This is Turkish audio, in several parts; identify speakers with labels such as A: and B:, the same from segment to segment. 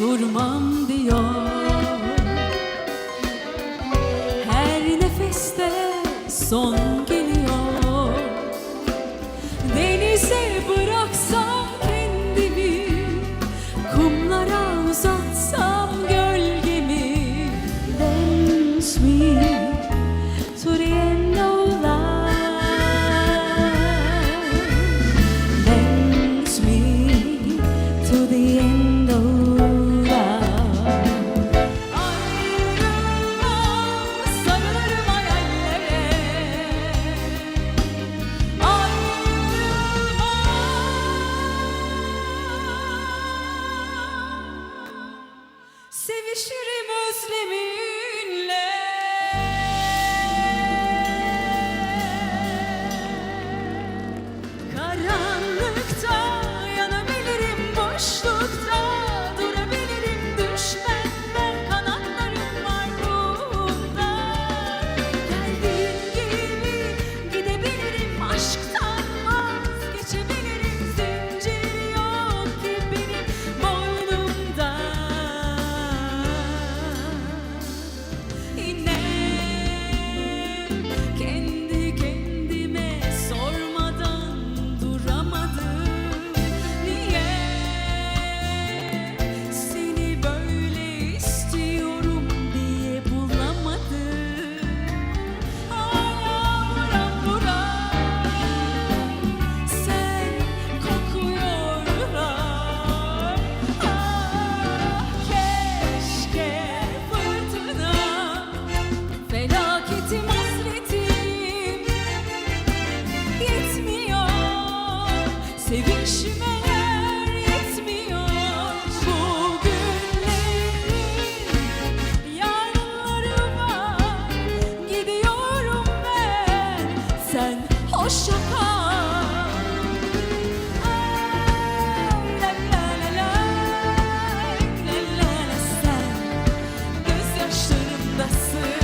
A: durmam diyor. Her nefeste son geliyor. Denize bıraksam kendimi Kumlara uzat Sevişirim özlemim. Sevişmeler yetmiyor. Bu günlerin yarınları var. Gidiyorum ben. Sen hoşça kal. La, la, la, la, la, la, la, Sen gözyaşlarımdasın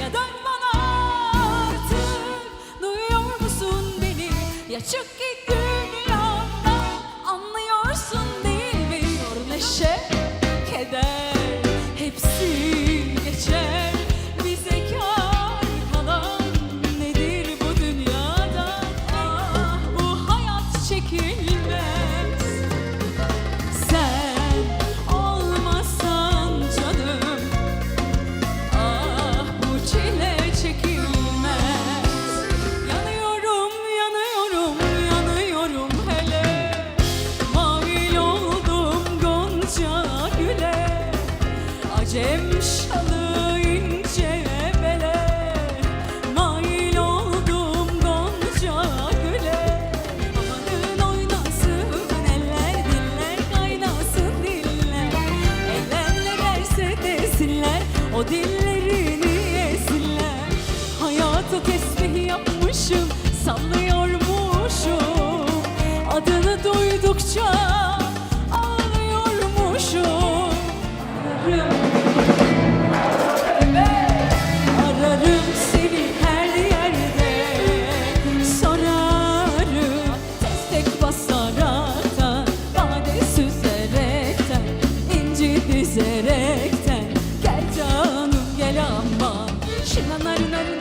A: Ya dön artık duyuyor musun beni? Ya çık dillerini esinler Hayata tesbih yapmışım, sallıyormuşum Adını duydukça None, none,